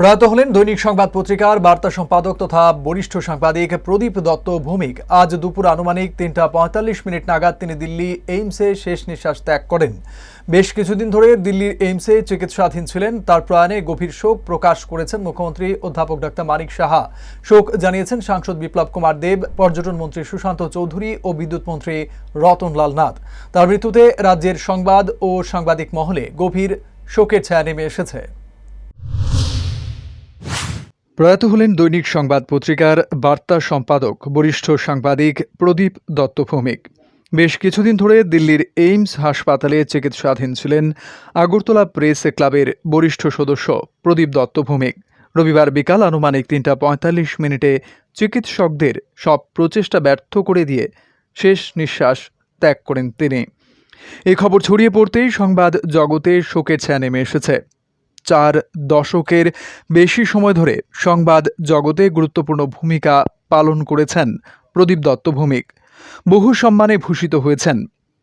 প্রয়াত হলেন দৈনিক সংবাদ পত্রিকার বার্তা সম্পাদক তথা বরিষ্ঠ সাংবাদিক প্রদীপ দত্ত ভৌমিক। আজ দুপুর আনুমানিক তিনটা পঁয়তাল্লিশ মিনিট নাগাদ তিনি দিল্লি এইমসে শেষ নিঃশ্বাস ত্যাগ করেন। বেশ কিছুদিন ধরে দিল্লির এইমসে চিকিৎসাধীন ছিলেন। তার প্রয়াণে গভীর শোক প্রকাশ করেছেন মুখ্যমন্ত্রী অধ্যাপক ডাক্তার মানিক সাহা। শোক জানিয়েছেন সাংসদ বিপ্লব কুমার দেব, পর্যটন মন্ত্রী সুশান্ত চৌধুরী ও বিদ্যুৎ মন্ত্রী রতনলাল নাথ। তার মৃত্যুতে রাজ্যের সংবাদ ও সাংবাদিক মহলে গভীর শোকের ছায়া নেমে এসেছে। প্রয়াত হলেন দৈনিক সংবাদ পত্রিকার বার্তা সম্পাদক, বরিষ্ঠ সাংবাদিক প্রদীপ দত্ত ভৌমিক। বেশ কিছুদিন ধরে দিল্লির এইমস হাসপাতালে চিকিৎসাধীন ছিলেন আগরতলা প্রেস ক্লাবের বরিষ্ঠ সদস্য প্রদীপ দত্ত ভৌমিক। রবিবার বিকাল আনুমানিক তিনটা পঁয়তাল্লিশ মিনিটে চিকিৎসকদের সব প্রচেষ্টা ব্যর্থ করে দিয়ে শেষ নিঃশ্বাস ত্যাগ করেন তিনি। এই খবর ছড়িয়ে পড়তেই সংবাদ জগতে শোকের ছায়া নেমে এসেছে চার দশকের বেশি সময় ধরে সংবাদ জগতে গুরুত্বপূর্ণ ভূমিকা পালন করেছেন প্রদীপ দত্ত ভৌমিক। বহু সম্মানে ভূষিত হয়েছেন।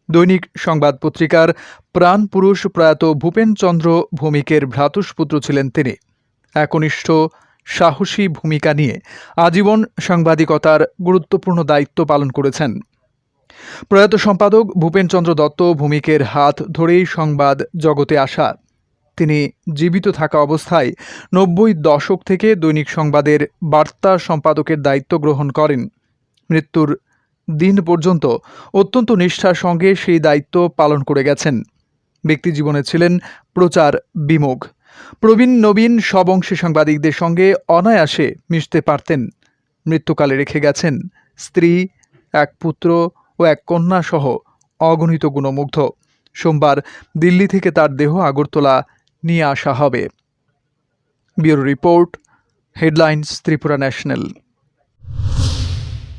দৈনিক সংবাদ পত্রিকার প্রাণপুরুষ প্রয়াত ভূপেনচন্দ্র ভৌমিকের ভ্রাতুষ্পুত্র ছিলেন তিনি। একনিষ্ঠ, সাহসী ভূমিকা নিয়ে আজীবন সাংবাদিকতার গুরুত্বপূর্ণ দায়িত্ব পালন করেছেন। প্রয়াত সম্পাদক ভূপেনচন্দ্র দত্ত ভূমিকের হাত ধরেই সংবাদ জগতে আসা। তিনি জীবিত থাকা অবস্থায় নব্বই দশক থেকে দৈনিক সংবাদের বার্তা সম্পাদকের দায়িত্ব গ্রহণ করেন। মৃত্যুর দিন পর্যন্ত অত্যন্ত নিষ্ঠার সঙ্গে সেই দায়িত্ব পালন করে গেছেন। ব্যক্তিজীবনে ছিলেন প্রচার বিমুখ প্রবীণ, নবীন সব অংশে সাংবাদিকদের সঙ্গে অনায়াসে মিশতে পারতেন। মৃত্যুকালে রেখে গেছেন স্ত্রী, এক পুত্র ও এক কন্যা সহ অগণিত গুণমুগ্ধ। সোমবার দিল্লি থেকে তার দেহ আগরতলা নিয়ে আসা হবে। Bureau report headlines Tripura national.